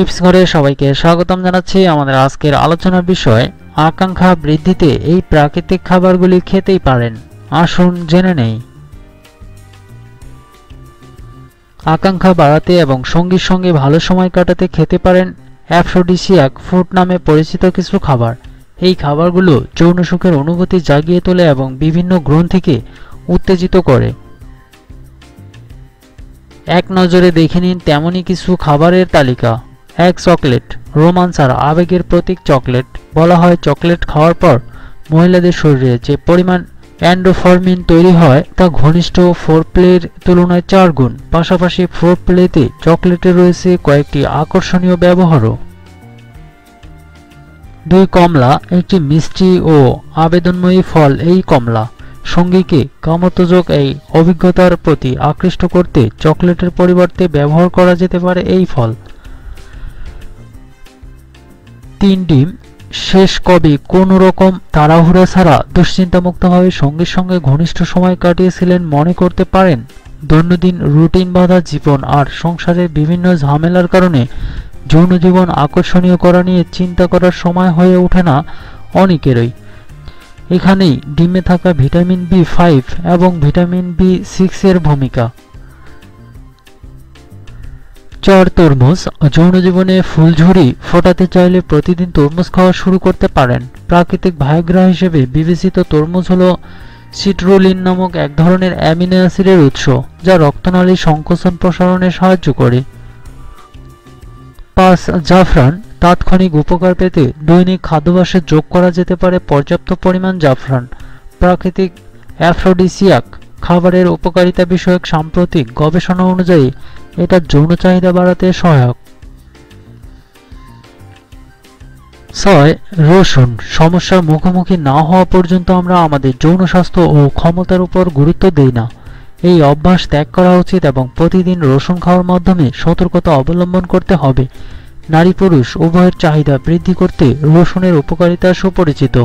Tips ঘরে সবাইকে স্বাগতম জানাচ্ছি আমাদের আজকের আলোচনার বিষয়, আকাঙ্ক্ষা বৃদ্ধিতে এই প্রাকৃতিক খাবারগুলি খেতেই পারেন। আসুন জেনে নেই। আকাঙ্ক্ষা বাড়াতে এবং সঙ্গীর সঙ্গে ভালো সময় কাটাতে খেতে পারেন অ্যাফ্রোডিসিয়াক ফুড নামে পরিচিত কিছু খাবার। এই খাবারগুলো যৌন সুখের অনুভূতি জাগিয়ে তোলে এবং বিভিন্ন গ্রন্থিকে উত্তেজিত করে। এক নজরে দেখে নিন তেমনই কিছু খাবারের তালিকা। এক চকলেট। রোমান্স আর আবেগের প্রতীক চকলেট। বলা হয় চকলেট খাওয়ার পর মহিলাদের শরীরে যে পরিমাণ অ্যান্ডোফরমিন তৈরি হয়, তা ঘনিষ্ঠ ফোরপ্লের তুলনায় চার গুণ। পাশাপাশি ফোরপ্লেতে চকলেটে রয়েছে কয়েকটি আকর্ষণীয় ব্যবহারও। দুই কমলা, একটি মিষ্টি ও আবেদনময়ী ফল এই কমলা। সঙ্গীকে কামোত্তেজক এই অভিজ্ঞতার প্রতি আকৃষ্ট করতে চকলেটের পরিবর্তে ব্যবহার করা যেতে পারে এই ফল। তিন ডিম, শেষ কবে কোনো রকম তাড়াহুড়া ছাড়া দুশ্চিন্তামুক্তভাবে সঙ্গীর সঙ্গে ঘনিষ্ঠ সময় কাটিয়েছিলেন মনে করতে পারেন? দৈনন্দিন রুটিন বাঁধা জীবন আর সংসারের বিভিন্ন ঝামেলার কারণে যৌন জীবন আকর্ষণীয় করা নিয়ে চিন্তা করার সময় হয়ে ওঠে না অনেকেরই। এখানেই ডিমে থাকা ভিটামিন বি ফাইভ এবং ভিটামিন বি সিক্সের ভূমিকা। চর তরমুজ যৌন জীবনে ফুলঝুরি ফোটাতে চাইলে প্রতিদিন তরমুজ খাওয়া শুরু করতে পারেন। প্রাকৃতিক ভায়োগ্রা হিসেবে বিবেচিত তরমুজ হল সিট্রোলিন নামক এক ধরনের অ্যামিনো অ্যাসিডের উৎস, যা রক্তনালী সংকোচন প্রসারণে সাহায্য করে। পাঁচ জাফরান তাৎক্ষণিক উপকার পেতে দৈনিক খাদ্যাভ্যাসে যোগ করা যেতে পারে পর্যাপ্ত পরিমাণ জাফরান। প্রাকৃতিক অ্যাফ্রোডিসিয়াক খাবারের উপকারিতা বিষয়ক সাম্প্রতিক গবেষণা অনুযায়ী এটা যৌন চাহিদা বাড়াতে সহায়ক। ছয়, রসুন। সমস্যার মুখোমুখি না হওয়া পর্যন্ত আমরা আমাদের যৌন স্বাস্থ্য ও ক্ষমতার উপর গুরুত্ব দেই না। এই অভ্যাস ত্যাগ করা উচিত এবং প্রতিদিন রসুন খাওয়ার মাধ্যমে সতর্কতা অবলম্বন করতে হবে। নারী পুরুষ উভয়ের চাহিদা বৃদ্ধি করতে রসুনের উপকারিতা সুপরিচিত।